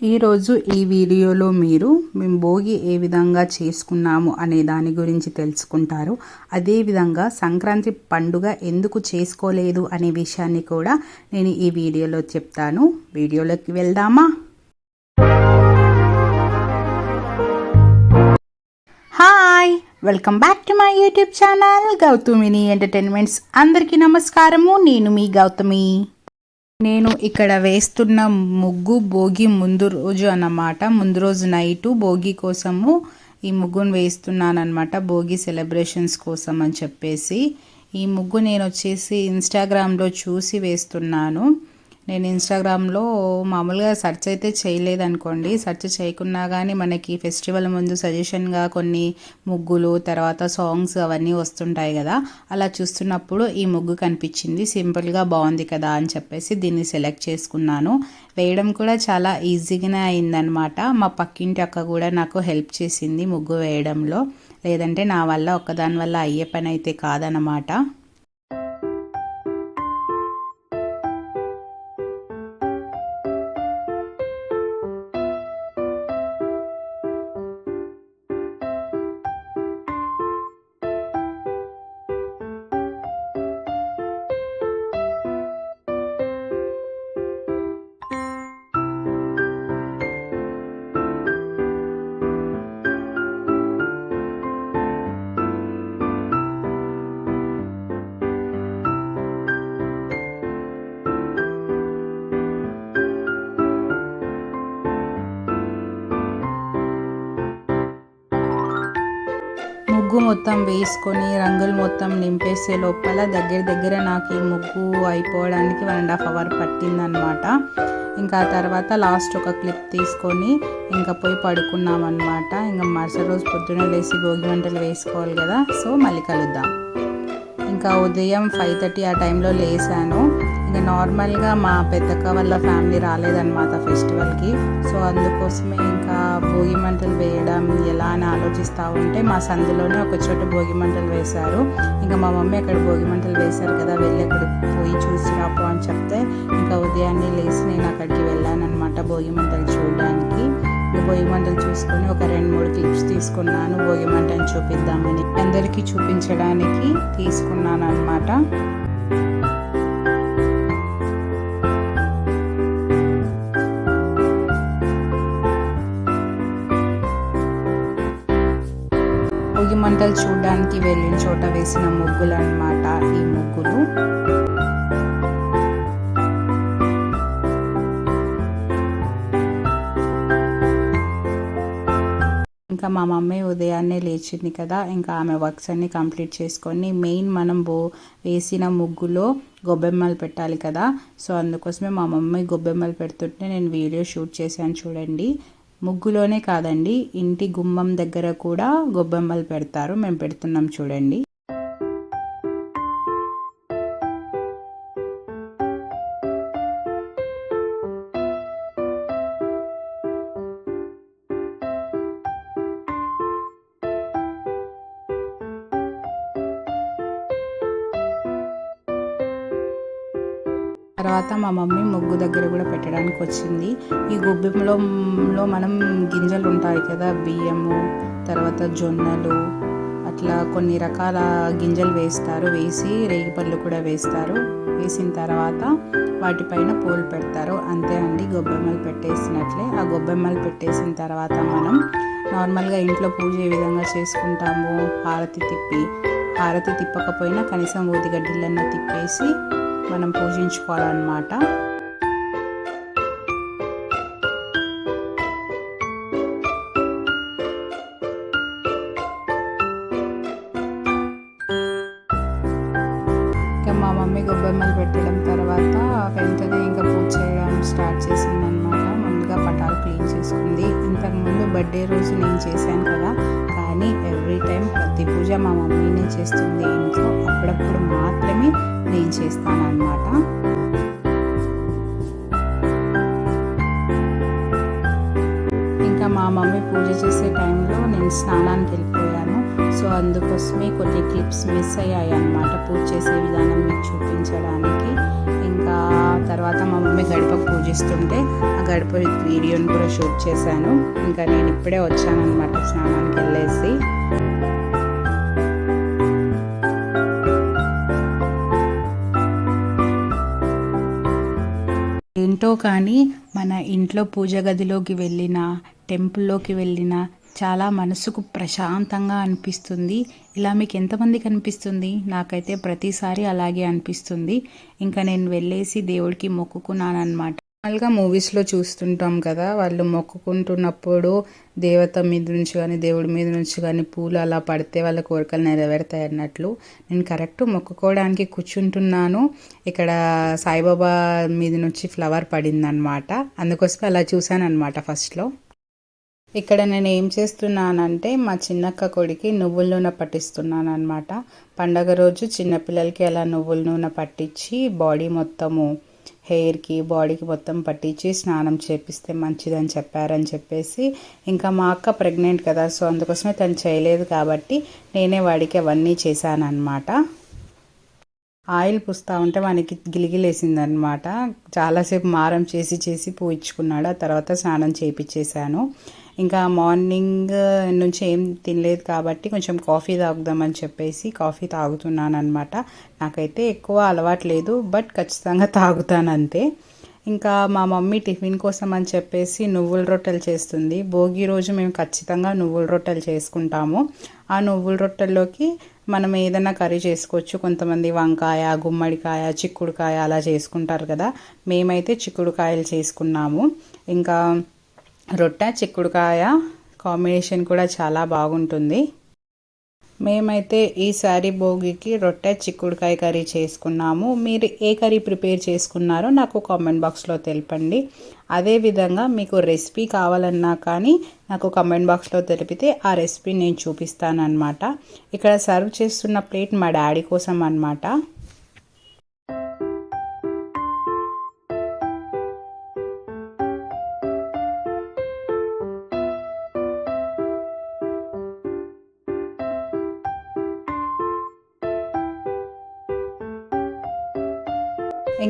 ఈరోజు ఈ వీడియోలో మీరు మేము భోగి ఏ విధంగా చేసుకున్నాము అనే దాని గురించి తెలుసుకుంటారు. అదేవిధంగా సంక్రాంతి పండుగ ఎందుకు చేసుకోలేదు అనే విషయాన్ని కూడా నేను ఈ వీడియోలో చెప్తాను. వీడియోలోకి వెళ్దామా? Hi! Welcome back to my YouTube channel గౌతమిని entertainments అందరికీ నమస్కారము. నేను మీ గౌతమి. నేను ఇక్కడ వేస్తున్న ముగ్గు భోగి ముందు రోజు అన్నమాట. ముందు రోజు నైటు భోగి కోసము ఈ ముగ్గును వేస్తున్నాను అనమాట భోగి సెలబ్రేషన్స్ కోసం అని చెప్పేసి. ఈ ముగ్గు నేను వచ్చేసి ఇన్స్టాగ్రామ్లో చూసి వేస్తున్నాను. నేను ఇన్స్టాగ్రామ్లో మామూలుగా సెర్చ్ అయితే చేయలేదనుకోండి. సెర్చ్ చేయకున్నా కానీ మనకి ఫెస్టివల్ ముందు సజెషన్గా కొన్ని ముగ్గులు తర్వాత సాంగ్స్ అవన్నీ వస్తుంటాయి కదా. అలా చూస్తున్నప్పుడు ఈ ముగ్గు కనిపించింది. సింపుల్గా బాగుంది కదా అని చెప్పేసి దీన్ని సెలెక్ట్ చేసుకున్నాను. వేయడం కూడా చాలా ఈజీగానే అయిందనమాట మా పక్కింటి అక్క కూడా నాకు హెల్ప్ చేసింది ముగ్గు వేయడంలో. లేదంటే నా వల్ల ఒక్కదాని వల్ల అయ్యే పని అయితే కాదనమాట ముగ్గు మొత్తం వేసుకొని రంగులు మొత్తం నింపేసే లోపల దగ్గర దగ్గర నాకు ఈ ముగ్గు అయిపోవడానికి వన్ అండ్ హాఫ్ అవర్ పట్టిందనమాట ఇంకా తర్వాత లాస్ట్ ఒక క్లిప్ తీసుకొని ఇంకా పోయి పడుకున్నాం అనమాట ఇంకా మరుసటి రోజు పొద్దున్న లేచి భోగి మంటలు వేసుకోవాలి కదా సో మళ్ళీ కలుద్దాం. ఇంకా ఉదయం ఫైవ్ థర్టీ ఆ టైంలో లేసాను ఇంకా నార్మల్గా మా పెద్దక్క వాళ్ళ ఫ్యామిలీ రాలేదన్నమాట ఫెస్టివల్కి. సో అందుకోసమే ఇంకా భోగి మంటలు వేయడం ఎలా అని ఆలోచిస్తూ ఉంటే మా సందులోనే ఒక చోట భోగి మంటలు వేశారు. ఇంకా మా మమ్మీ అక్కడ భోగి మంటలు వేశారు కదా వెళ్ళి అక్కడ పోయి చూసి రాపు అని చెప్తే ఇంకా ఉదయాన్నే లేచి నేను అక్కడికి వెళ్ళాను అనమాట భోగి మంటలు చూడడానికి. భోగి మంటలు చూసుకొని ఒక రెండు మూడు క్లిప్స్ తీసుకున్నాను భోగి మంటని చూపిద్దామని. అందరికీ చూపించడానికి తీసుకున్నాను అనమాట భోగి చూడడానికి వెళ్ళిన చోట వేసిన ముగ్గులు అనమాట ఈ ముగ్గులు. ఇంకా మా మమ్మీ ఉదయాన్నే లేచింది కదా ఇంకా ఆమె వర్క్స్ అన్నీ కంప్లీట్ చేసుకొని మెయిన్ మనం బో వేసిన ముగ్గులో గొబ్బెమ్మలు పెట్టాలి కదా. సో అందుకోసమే మా మమ్మీ గొబ్బెమ్మలు పెడుతుంటే నేను వీడియో షూట్ చేశాను చూడండి. ముగ్గులోనే కాదండి ఇంటి గుమ్మం దగ్గర కూడా గొబ్బెమ్మలు పెడతారు. మేము పెడుతున్నాం చూడండి. తర్వాత మా మమ్మీ ముగ్గు దగ్గర కూడా పెట్టడానికి వచ్చింది. ఈ గొబ్బెంలో మనం గింజలు ఉంటాయి కదా బియ్యము తర్వాత జొన్నలు అట్లా కొన్ని రకాల గింజలు వేస్తారు. వేసి రేగిపళ్ళు కూడా వేస్తారు. వేసిన తర్వాత వాటిపైన పూలు పెడతారు. అంతే అండి గొబ్బెమ్మలు పెట్టేసినట్లే. ఆ గొబ్బెమ్మలు పెట్టేసిన తర్వాత మనం నార్మల్గా ఇంట్లో పూజ ఏ విధంగా చేసుకుంటాము? హారతి తిప్పి హారతి తిప్పకపోయినా కనీసం ఊదిగడ్డలన్నా తిప్పేసి మనం పూజించుకోవాలన్నమాట. ఇంకా మా మమ్మీ గొబ్బెమ్మలు పెట్టడం తర్వాత వెంటనే ఇంకా పూజ చేయడం స్టార్ట్ చేసిందనమాట క్లీన్ చేసుకుంది. ఇంతకుముందు బర్త్డే రోజు నేను చేశాను కదా కానీ ఎవ్రీ టైం ప్రతి పూజ మా మమ్మీనే చేస్తుంది ఇంట్లో. అప్పుడప్పుడు మాత్రమే నేను చేస్తానన్నమాట. ఇంకా మా మమ్మీ పూజ చేసే టైంలో నేను స్నానానికి వెళ్ళి సో అందుకోసమే కొన్ని క్లిప్స్ మిస్ అయ్యాయి అన్నమాట పూజ చేసే విధానం మీకు చూపించడానికి. ఇంకా తర్వాత మా మమ్మీ గడప పూజిస్తుంటే ఆ గడప వీడియోని కూడా షూట్ చేశాను. ఇంకా నేను ఇప్పుడే వచ్చానమాట స్నానానికి వెళ్ళేసి. ఏంటో కానీ మన ఇంట్లో పూజ గదిలోకి వెళ్ళిన టెంపుల్లోకి వెళ్ళిన చాలా మనసుకు ప్రశాంతంగా అనిపిస్తుంది. ఇలా మీకు ఎంతమందికి అనిపిస్తుంది? నాకైతే ప్రతిసారి అలాగే అనిపిస్తుంది. ఇంకా నేను వెళ్ళేసి దేవుడికి మొక్కుకున్నాను అనమాట నార్మల్గా మూవీస్లో చూస్తుంటాం కదా వాళ్ళు మొక్కుకుంటున్నప్పుడు దేవత మీద నుంచి కానీ దేవుడి మీద నుంచి కానీ పూలు అలా పడితే వాళ్ళ కోరికలు నెరవేరుతాయి అన్నట్లు. నేను కరెక్ట్ మొక్కుకోవడానికి కూర్చుంటున్నాను. ఇక్కడ సాయిబాబా మీద నుంచి ఫ్లవర్ పడిందనమాట అందుకోసం అలా చూశాను అనమాట ఫస్ట్లో. ఇక్కడ నేను ఏం చేస్తున్నానంటే మా చిన్నక్క కొడికి నువ్వుల నూనె పట్టిస్తున్నాను అనమాట పండగ రోజు చిన్నపిల్లలకి అలా నువ్వుల నూనె పట్టించి బాడీ మొత్తము హెయిర్కి బాడీకి మొత్తం పట్టించి స్నానం చేపిస్తే మంచిదని చెప్పారని చెప్పేసి ఇంకా మా అక్క ప్రెగ్నెంట్ కదా సో అందుకోసమే తను చేయలేదు కాబట్టి నేనే వాడికి అవన్నీ చేశానన్నమాట. ఆయిల్ పుస్తూ ఉంటే వానికి గిలిగిలేసిందనమాట చాలాసేపు మారం చేసి చేసి పూయించుకున్నాడు ఆ తర్వాత స్నానం చేయించేశాను ఇంకా మార్నింగ్ నుంచి ఏం తినలేదు కాబట్టి కొంచెం కాఫీ తాగుదామని చెప్పేసి కాఫీ తాగుతున్నాను అనమాట నాకైతే ఎక్కువ అలవాటు లేదు బట్ ఖచ్చితంగా తాగుతాను అంతే ఇంకా మా మమ్మీ టిఫిన్ కోసం అని చెప్పేసి నువ్వుల రొట్టెలు చేస్తుంది. భోగి రోజు మేము ఖచ్చితంగా నువ్వుల రొట్టెలు చేసుకుంటాము. ఆ నువ్వుల రొట్టెల్లోకి మనం ఏదైనా కర్రీ చేసుకోవచ్చు. కొంతమంది వంకాయ గుమ్మడికాయ చిక్కుడుకాయ అలా చేసుకుంటారు కదా. మేమైతే చిక్కుడుకాయలు చేసుకున్నాము. ఇంకా రొట్టె చిక్కుడుకాయ కాంబినేషన్ కూడా చాలా బాగుంటుంది. మేమైతే ఈసారి భోగికి రొట్టె చిక్కుడుకాయ కర్రీ చేసుకున్నాము. మీరు ఏ కర్రీ ప్రిపేర్ చేసుకున్నారో నాకు కామెంట్ బాక్స్లో తెలపండి. అదేవిధంగా మీకు రెసిపీ కావాలన్నా కానీ నాకు కామెంట్ బాక్స్లో తెలిపితే ఆ రెసిపీ నేను చూపిస్తాను ఇక్కడ సర్వ్ చేస్తున్న ప్లేట్ మా డాడీ కోసం అనమాట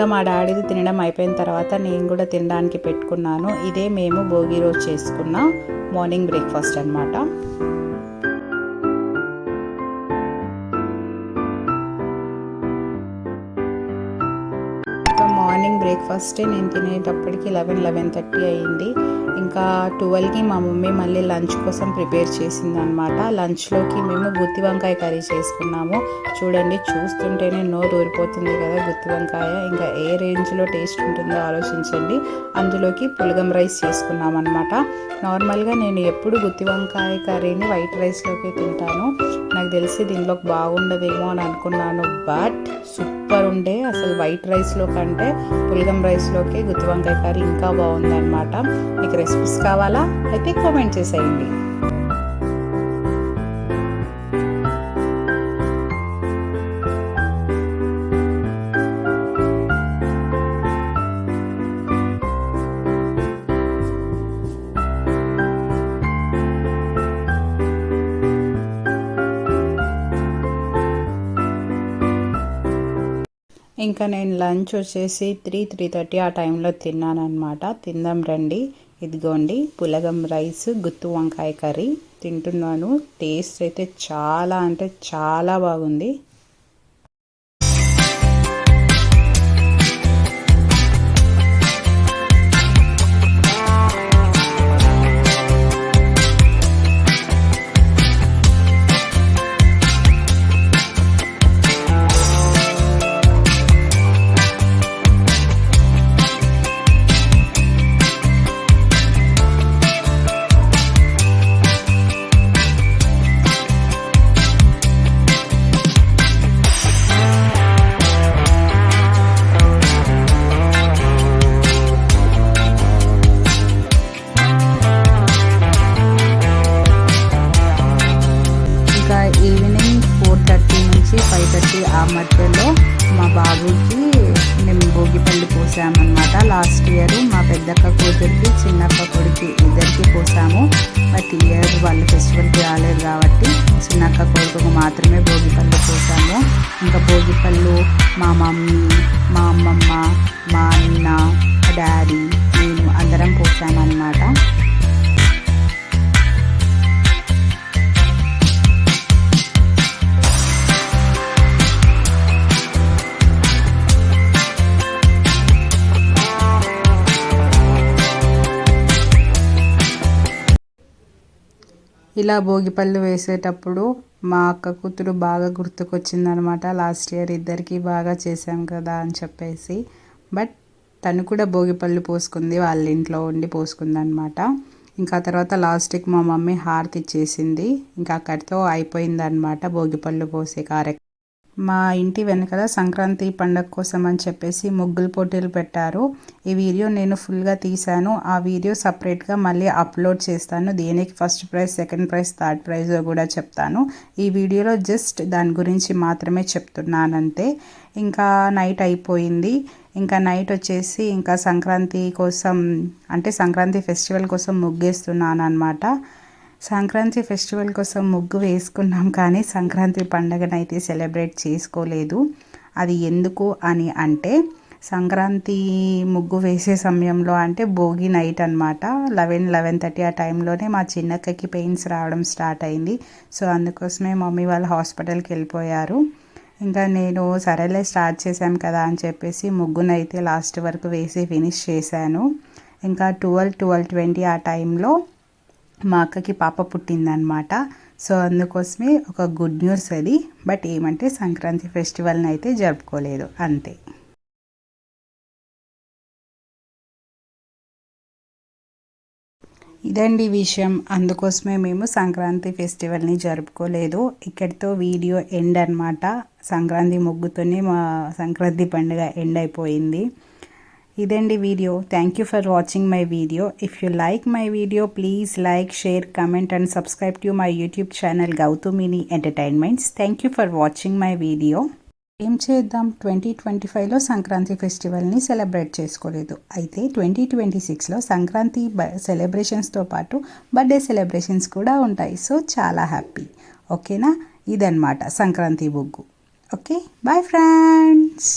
ఇంకా మా డాడీది తినడం అయిపోయిన తర్వాత నేను కూడా తినడానికి పెట్టుకున్నాను. ఇదే మేము భోగి రోజు చేసుకున్న మార్నింగ్ బ్రేక్ఫాస్ట్ అనమాట బ్రేక్ఫాస్టే నేను తినేటప్పటికి లెవెన్ లెవెన్ థర్టీ అయ్యింది. ఇంకా ట్వెల్వ్కి మా మమ్మీ మళ్ళీ లంచ్ కోసం ప్రిపేర్ చేసింది అనమాట లంచ్లోకి మేము గుత్తి వంకాయ కర్రీ చేసుకున్నాము. చూడండి చూస్తుంటేనే నోరు ఊరిపోతుంది కదా గుత్తి వంకాయ. ఇంకా ఏ రేంజ్లో టేస్ట్ ఉంటుందో ఆలోచించండి. అందులోకి పులగం రైస్ చేసుకున్నాం అనమాట నార్మల్గా నేను ఎప్పుడు గుత్తి వంకాయ కర్రీని వైట్ రైస్లోకి తింటాను. నాకు తెలిసి దీనిలోకి బాగుండదేమో అని అనుకున్నాను బట్ సూపర్ ఉండే అసలు వైట్ రైస్లో కంటే పులగం రైస్లోకి గుత్తి వంకాయ కర్రీ ఇంకా బాగుందన్నమాట. మీకు రెసిపీస్ కావాలా? అయితే కామెంట్ చేసేయండి. ఇంకా నేను లంచ్ వచ్చేసి త్రీ త్రీ థర్టీ ఆ టైంలో తిన్నాను అనమాట తిందాం రండి. ఇదిగోండి పులగం రైస్ గుత్తు వంకాయ కర్రీ. తింటున్నాను. టేస్ట్ అయితే చాలా అంటే చాలా బాగుంది. మాత్రమే భోగిపళ్ళు చేశాము ఇంకా భోగిపళ్ళు మా మమ్మీ మా అమ్మమ్మ మా అన్న డాడీ నేను అందరం పోసామన్నమాట. ఇలా భోగిపళ్ళు వేసేటప్పుడు మా అక్క కూతురు బాగా గుర్తుకొచ్చిందనమాట. లాస్ట్ ఇయర్ ఇద్దరికి బాగా చేసాం కదా అని చెప్పేసి. బట్ తను కూడా భోగిపళ్ళు పోసుకుంది వాళ్ళ ఇంట్లో ఉండి పోసుకుందనమాట. ఇంకా తర్వాత లాస్ట్కి మా మమ్మీ హారతి ఇచ్చేసింది. ఇంకా అక్కడితో అయిపోయిందనమాట భోగిపళ్ళు పోసే కార్యక్రమం. మా ఇంటి వెనకాల సంక్రాంతి పండగ కోసం అని చెప్పేసి ముగ్గులు పోటీలు పెట్టారు. ఈ వీడియో నేను ఫుల్గా తీశాను. ఆ వీడియో సపరేట్గా మళ్ళీ అప్లోడ్ చేస్తాను. దేనికి? First prize second prize third prize కూడా చెప్తాను. ఈ వీడియోలో జస్ట్ దాని గురించి మాత్రమే చెప్తున్నానంతే. ఇంకా నైట్ అయిపోయింది. ఇంకా నైట్ వచ్చేసి ఇంకా సంక్రాంతి కోసం అంటే సంక్రాంతి ఫెస్టివల్ కోసం ముగ్గేస్తున్నాను అనమాట సంక్రాంతి ఫెస్టివల్ కోసం ముగ్గు వేసుకున్నాం కానీ సంక్రాంతి పండగనైతే సెలబ్రేట్ చేసుకోలేదు. అది ఎందుకు అని అంటే సంక్రాంతి ముగ్గు వేసే సమయంలో అంటే భోగి నైట్ అనమాట లెవెన్ లెవెన్ థర్టీ ఆ టైంలోనే మా చిన్నక్కకి పెయిన్స్ రావడం స్టార్ట్ అయింది. సో అందుకోసమే మమ్మీ వాళ్ళు హాస్పిటల్కి వెళ్ళిపోయారు. ఇంకా నేను సరేలే స్టార్ట్ చేశాం కదా అని చెప్పేసి ముగ్గునైతే లాస్ట్ వరకు వేసి ఫినిష్ చేశాను. ఇంకా ట్వెల్వ్ ట్వెల్వ్ ట్వంటీ ఆ టైంలో మా అక్కకి పాప పుట్టిందనమాట సో అందుకోసమే ఒక గుడ్ న్యూస్ అది. బట్ ఏమంటే సంక్రాంతి ఫెస్టివల్ని అయితే జరుపుకోలేదు. అంతే. ఇదండి విషయం. అందుకోసమే మేము సంక్రాంతి ఫెస్టివల్ని జరుపుకోలేదు. ఇక్కడితో వీడియో ఎండ్ అనమాట సంక్రాంతి ముగ్గుతోనే మా సంక్రాంతి పండుగ ఎండ్ అయిపోయింది. ఇదండి video. Thank you for watching my video if you like my video please like share comment and subscribe to my YouTube channel గౌతమిని entertainments thank you for watching my video ఏం చేద్దాం? Twenty twenty ఫైవ్లో Sankranti ఫెస్టివల్ని celebrate చేసుకోలేదు. అయితే twenty twenty సిక్స్లో సంక్రాంతి సెలబ్రేషన్స్తో పాటు birthday celebrations కూడా ఉంటాయి. So చాలా హ్యాపీ. ఓకేనా? ఇదన్నమాట సంక్రాంతి బొగ్గు. ఓకే? Bye friends